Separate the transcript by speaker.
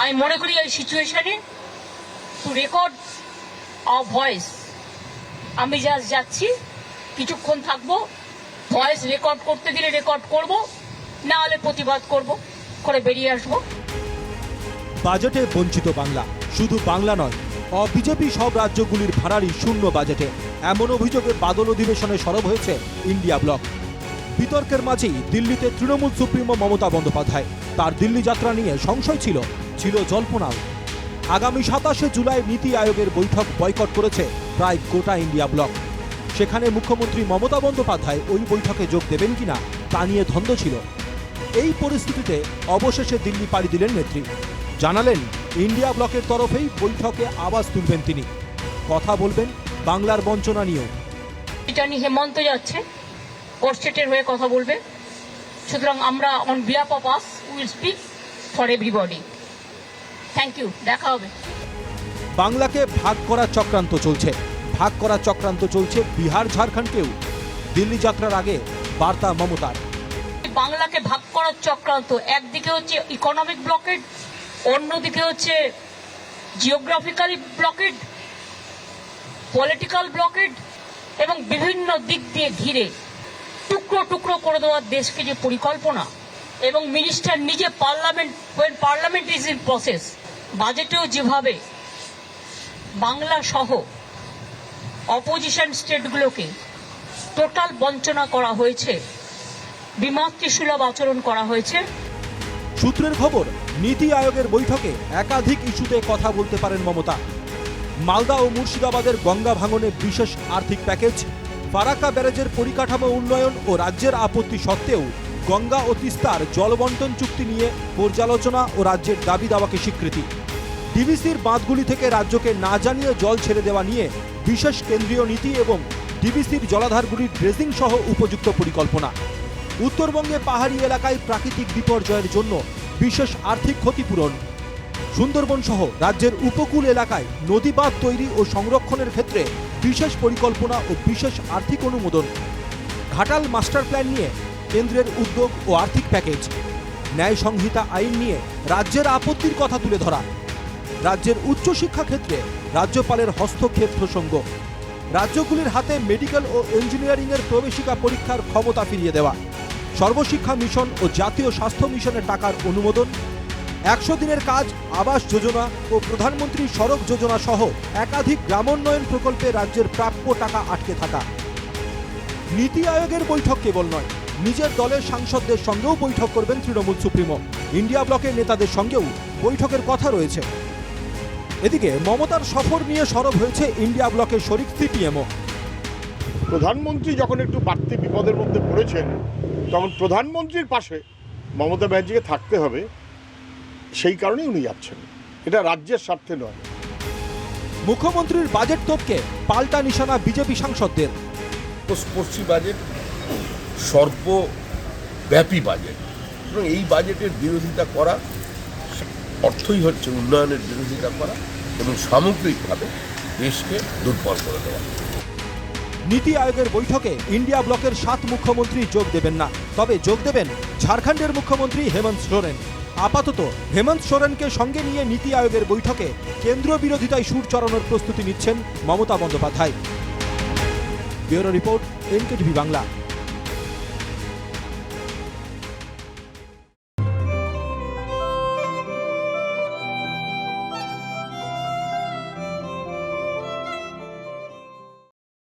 Speaker 1: আমি মনে করি এই সিচুয়েশনে টু রেকর্ড আওয়ার ভয়েস আমি জাস্ট যাচ্ছি, কিছুক্ষণ থাকব ভয়েস রেকর্ড করতে দিলে রেকর্ড করব, না হলে প্রতিবাদ করব, করে বেরিয়ে আসব।
Speaker 2: বাজেটে বঞ্চিত বাংলা, শুধু বাংলা নয়, অবিজেপি সব রাজ্যগুলির ভাড়ারই শূন্য বাজেটে। এমন অভিযোগে বাদল অধিবেশনে সরব হয়েছে ইন্ডিয়া ব্লক। বিতর্কের মাঝেই দিল্লিতে তৃণমূল সুপ্রিমো মমতা বন্দ্যোপাধ্যায়। তার দিল্লি যাত্রা নিয়ে সংশয় ছিল। ছিল জল্পনাও আগামী সাতাশে জুলাই নীতি আয়োগের বৈঠক বয়কট করেছে প্রায় গোটা ইন্ডিয়া ব্লক। সেখানে মুখ্যমন্ত্রী মমতা বন্দ্যোপাধ্যায় ওই বৈঠকে যোগ দেবেন কিনা তা নিয়ে ধন্দ ছিল। এই পরিস্থিতিতে অবশেষে দিল্লি পাড়ি দিলেন নেত্রী। জানালেন, ইন্ডিয়া ব্লকের তরফেই বৈঠকে আওয়াজ তুলবেন তিনি। কথা বলবেন বাংলার বঞ্চনা নিয়েও।
Speaker 1: এটা নিয়ে হেমন্ত যাচ্ছে ওর স্টেটের হয়ে কথা বলবে। সুতরাং আমরা on behalf of us will speak for everybody thank you দেখা হবে।
Speaker 2: বাংলাকে ভাগ করার চক্রান্ত চলছে। ভাগ করা চক্রান্ত চলছে বিহার ঝাড়খণ্ডকেও। দিল্লি যাত্রার আগে বার্তা মমতার।
Speaker 1: বাংলাকে ভাগ করার চক্রান্ত একদিকে হচ্ছে ইকোনমিক ব্লকেড অন্যদিকে হচ্ছে জিওগ্রাফিক্যালি ব্লকেড পলিটিক্যাল ব্লকেড এবং বিভিন্ন দিক দিয়ে ঘিরে টুকরো টুকরো করে দেওয়ার দেশকে যে পরিকল্পনা এবং মিনিস্টার নিজে parliament parliament is in process বাজেটেও যেভাবে বাংলা সহ অপোজিশন স্টেটগুলোকে টোটাল বঞ্চনা করা হয়েছে, বিমাতৃসুলভ আচরণ করা হয়েছে।
Speaker 2: সূত্রের খবর, নীতি আয়োগের বৈঠকে একাধিক ইস্যুতে কথা বলতে পারেন মমতা। মালদা ও মুর্শিদাবাদের গঙ্গা ভাঙনে বিশেষ আর্থিক প্যাকেজ, ফারাক্কা ব্যারেজের পরিকাঠামো উন্নয়ন ও রাজ্যের আপত্তি সত্ত্বেও গঙ্গা ও তিস্তার জলবন্টন চুক্তি নিয়ে পর্যালোচনা ও রাজ্যের দাবি দাওয়াকে স্বীকৃতি। ডিবিসির বাঁধগুলি থেকে রাজ্যকে না জানিয়ে জল ছেড়ে দেওয়া নিয়ে বিশেষ কেন্দ্রীয় নীতি এবং ডিবিসির জলাধারগুলির ড্রেজিং সহ উপযুক্ত পরিকল্পনা। উত্তরবঙ্গে পাহাড়ি এলাকায় প্রাকৃতিক বিপর্যয়ের জন্য বিশেষ আর্থিক ক্ষতিপূরণ। সুন্দরবন সহ রাজ্যের উপকূল এলাকায় নদী বাঁধ তৈরি ও সংরক্ষণের ক্ষেত্রে বিশেষ পরিকল্পনা ও বিশেষ আর্থিক অনুমোদন। ঘাটাল মাস্টার প্ল্যান নিয়ে কেন্দ্রের উদ্যোগ ও আর্থিক প্যাকেজ। ন্যায় সংহিতা আইন নিয়ে রাজ্যের আপত্তির কথা তুলে ধরা। রাজ্যের উচ্চশিক্ষা ক্ষেত্রে রাজ্যপালের হস্তক্ষেপ প্রসঙ্গ। রাজ্যগুলির হাতে মেডিকেল ও ইঞ্জিনিয়ারিংয়ের প্রবেশিকা পরীক্ষার ক্ষমতা ফিরিয়ে দেওয়া। সর্বশিক্ষা মিশন ও জাতীয় স্বাস্থ্য মিশনের টাকার অনুমোদন। একশো দিনের কাজ, আবাস যোজনা ও প্রধানমন্ত্রী সড়ক যোজনা সহ একাধিক গ্রামোন্নয়ন প্রকল্পে রাজ্যের প্রাপ্য টাকা আটকে থাকা। নীতি আয়োগের বৈঠক কেবল নয় নিজের দলের সাংসদদের সঙ্গেও বৈঠক করবেন তৃণমূল সুপ্রিমো। ইন্ডিয়া ব্লকের নেতাদের সঙ্গেও বৈঠকের কথা রয়েছে। এদিকে মমতার সফর নিয়ে সরব হয়েছে ইন্ডিয়া ব্লকের শরিক সিপিএমও।
Speaker 3: প্রধানমন্ত্রী যখন একটু বাড়তি বিপদের মধ্যে পড়েছেন তখন প্রধানমন্ত্রীর পাশে মমতা ব্যানার্জিকে থাকতে হবে সেই কারণেই উনি যাচ্ছেন। এটা রাজ্যের স্বার্থে নয়।
Speaker 2: মুখ্যমন্ত্রীর বাজেট তোপকে পাল্টা নিশানা বিজেপি সাংসদদের।
Speaker 4: স্পর্শী বাজেট সর্বব্যাপী বাজেট এবং এই বাজেটের বিরোধিতা করা, অর্থই হচ্ছে উন্নয়নের বিরোধিতা করা এবং সামগ্রিকভাবে দেশকে দুর্বল করে দেওয়া।
Speaker 2: নীতি আয়োগের বৈঠকে ইন্ডিয়া ব্লকের সাত মুখ্যমন্ত্রী যোগ দেবেন না। তবে যোগ দেবেন ঝাড়খণ্ডের মুখ্যমন্ত্রী হেমন্ত সোরেন। আপাতত হেমন্ত সোরেনকে সঙ্গে নিয়ে নীতি আয়োগের বৈঠকে কেন্দ্রীয় বিরোধিতায় সুর চড়ানোর প্রস্তুতি নিচ্ছেন Mamata Bandyopadhyay. Bureau report NKTV Bangla.